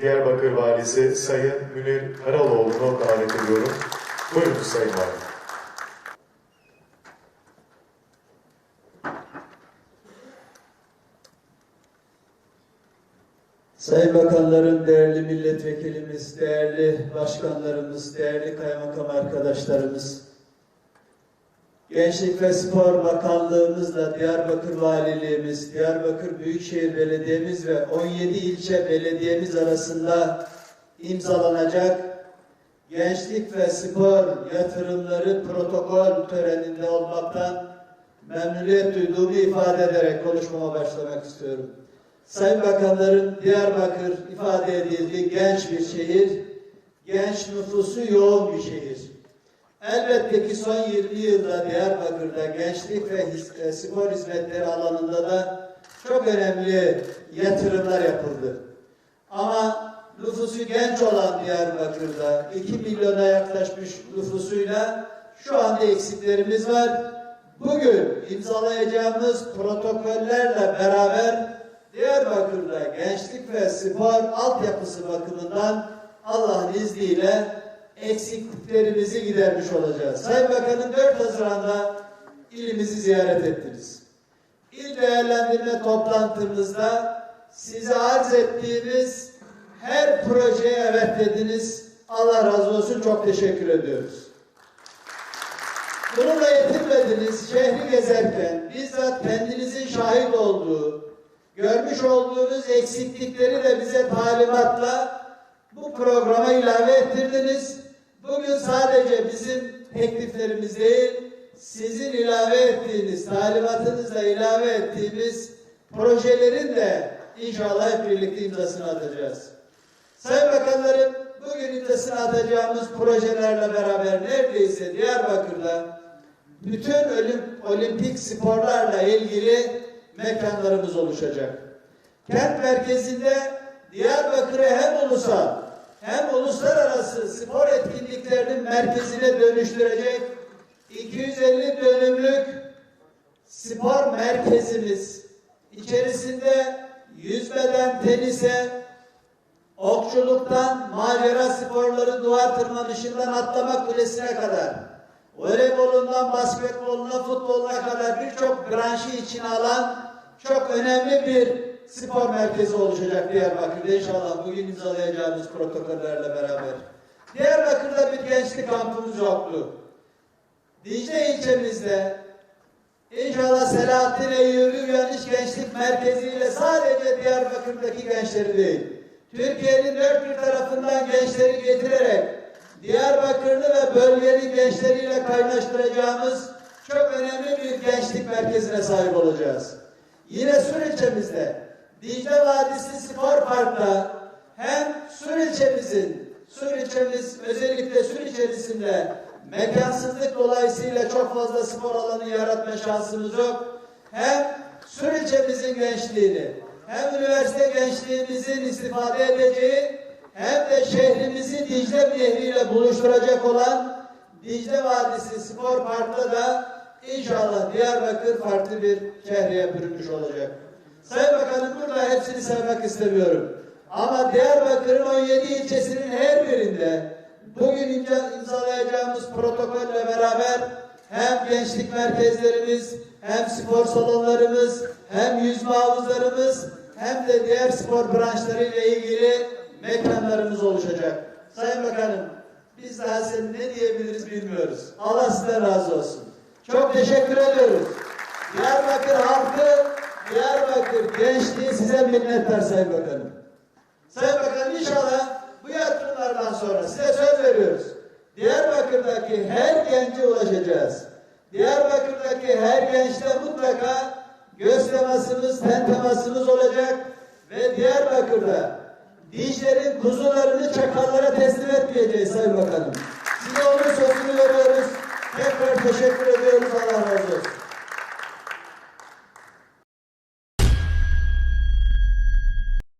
Diyarbakır Valisi Sayın Münir Karaloğlu'nu davet ediyorum. Buyurunuz Sayın Valim. Sayın Bakanlarım, değerli milletvekilimiz, değerli başkanlarımız, değerli kaymakam arkadaşlarımız, Gençlik ve Spor Bakanlığımızla Diyarbakır Valiliğimiz, Diyarbakır Büyükşehir Belediye'miz ve 17 ilçe belediyemiz arasında imzalanacak Gençlik ve Spor Yatırımları Protokol töreninde olmaktan memnuniyet duyduğumu ifade ederek konuşmama başlamak istiyorum. Sayın Bakanların Diyarbakır ifade edildiği genç bir şehir, genç nüfusu yoğun bir şehir. Elbette ki son 20 yılda Diyarbakır'da gençlik ve e, spor hizmetleri alanında da çok önemli yatırımlar yapıldı. Ama nüfusu genç olan Diyarbakır'da 2 milyona yaklaşmış nüfusuyla şu anda eksiklerimiz var. Bugün imzalayacağımız protokollerle beraber Diyarbakır'da gençlik ve spor altyapısı bakımından Allah'ın izniyle eksikliklerimizi gidermiş olacağız. Sayın Bakanım 4 Haziran'da ilimizi ziyaret ettiniz. İl değerlendirme toplantımızda size arz ettiğimiz her projeye evet dediniz. Allah razı olsun çok teşekkür ediyoruz. Bununla yetinmediniz. Şehri gezerken bizzat kendinizin şahit olduğu, görmüş olduğunuz eksiklikleri de bize talimatla bu programa ilave ettirdiniz. Bugün sadece bizim tekliflerimiz değil, sizin ilave ettiğiniz, talimatınızla ilave ettiğimiz projelerin de inşallah hep birlikte imzasını atacağız. Sayın Bakanlarım, bugün imzasını atacağımız projelerle beraber neredeyse Diyarbakır'da bütün olim- olimpik sporlarla ilgili mekanlarımız oluşacak. Kent merkezinde Diyarbakır'ı hem ulusal hem uluslararası spor etkinliklerinin merkezine dönüştürecek 250 dönümlük spor merkezimiz. İçerisinde yüzmeden tenise, okçuluktan macera sporları, duvar tırmanışından atlama kulesine kadar, voleybolundan basketboluna, futboluna kadar birçok branşı içine alan çok önemli bir spor merkezi oluşacak Diyarbakır'da inşallah bugün imzalayacağımız protokollerle beraber. Diyarbakır'da bir gençlik kampımız yoktu. Dicle ilçemizde İnşallah Selahattin Eyyubi Uyanış Gençlik Merkezi ile sadece Diyarbakır'daki gençleri değil, Türkiye'nin dört bir tarafından gençleri getirerek Diyarbakırlı ve bölgenin gençleriyle kaynaştıracağımız çok önemli bir gençlik merkezine sahip olacağız. Yine Sur ilçemizde Dicle Vadisi Spor Park'ta hem Sur ilçemizin, Sur ilçemiz özellikle Sur içerisinde mekansızlık dolayısıyla çok fazla spor alanı yaratma şansımız yok. Hem Sur ilçemizin gençliğini, hem üniversite gençliğimizin istifade edeceği, hem de şehrimizi Dicle Nehri ile buluşturacak olan Dicle Vadisi Spor Park'ta da inşallah Diyarbakır farklı bir şehriye bürünmüş olacak. Sayın Bakanım hepsini saymak istemiyorum. Ama Diyarbakır'ın 17 ilçesinin her birinde bugün imza- imzalayacağımız protokolle beraber hem gençlik merkezlerimiz, hem spor salonlarımız, hem yüzme havuzlarımız, hem de diğer spor branşlarıyla ilgili mekanlarımız oluşacak. Sayın Bakanım, biz daha sen ne diyebiliriz bilmiyoruz. Allah sizden razı olsun. Çok teşekkür ediyoruz. Diyarbakır halkı, Diyarbakır gençliği size minnettar Sayın Bakanım. Sayın Bakanım inşallah bu yatırımlardan sonra size söz veriyoruz. Diyarbakır'daki her gence ulaşacağız. Diyarbakır'daki her gençte mutlaka göz temasımız, ten temasımız olacak ve Diyarbakır'da Dijler'in kuzularını çakallara teslim etmeyeceğiz Sayın Bakanım. Size onun sözünü veriyoruz. Tekrar teşekkür